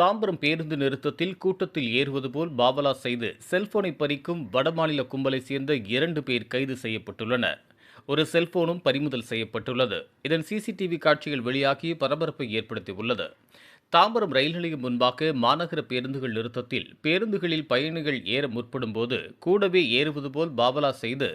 தாம்பரம் பேருந்து நிறுத்தத்தில் கூட்டத்தில் ஏறுவது போல் பாவலா செய்து செல்போனை பறிக்கும் வடமாநில கும்பலை சேர்ந்த இரண்டு பேர் கைது செய்யப்பட்டுள்ளனர். ஒரு செல்போனும் பறிமுதல் செய்யப்பட்டுள்ளது. இதன் சிசிடிவி காட்சிகள் வெளியாகி பரபரப்பை ஏற்படுத்தியுள்ளது. தாம்பரம் ரயில் நிலையம் முன்பாக மாநகர பேருந்துகள் நிறுத்தத்தில் பேருந்துகளில் பயணிகள் ஏற முற்படும் போது கூடவே ஏறுவது போல் பாவலா செய்து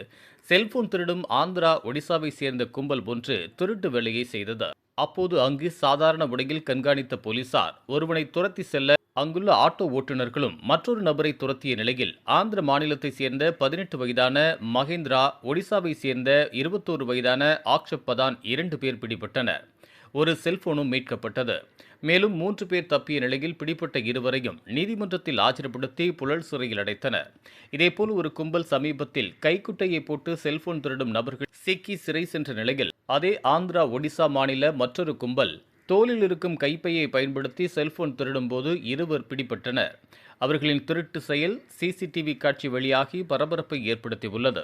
செல்போன் திருடும் ஆந்திரா ஒடிசாவை சேர்ந்த கும்பல் ஒன்று திருட்டு வேலையை செய்தது. அப்போது அங்கு சாதாரண உடையில் கண்காணித்த போலீசார் ஒருவனை துரத்தி செல்ல அங்குள்ள ஆட்டோ ஓட்டுநர்களும் மற்றொரு நபரை துரத்திய நிலையில் ஆந்திர மாநிலத்தை சேர்ந்த பதினெட்டு வயதான மகேந்திரா ஒடிசாவை சேர்ந்த இருபத்தோரு வயதான ஆக்ஷப் பதான் இரண்டு பேர் பிடிபட்டனர். ஒரு செல்போனும் மீட்கப்பட்டது. மேலும் மூன்று பேர் தப்பிய நிலையில் பிடிப்பட்ட இருவரையும் நீதிமன்றத்தில் ஆஜர்படுத்தி புழல் சிறையில் அடைத்தனர். இதேபோல் ஒரு கும்பல் சமீபத்தில் கைக்குட்டையை போட்டு செல்போன் திருடும் நபர்கள் சிக்கி சிறை சென்ற நிலையில் அதே ஆந்திரா ஒடிசா மாநில மற்றொரு கும்பல் தோலில் இருக்கும் கைப்பையை பயன்படுத்தி செல்போன் திருடும்போது இருவர் பிடிபட்டனர். அவர்களின் திருட்டு செயல் சிசிடிவி காட்சி வெளியாகி பரபரப்பை ஏற்படுத்தியுள்ளது.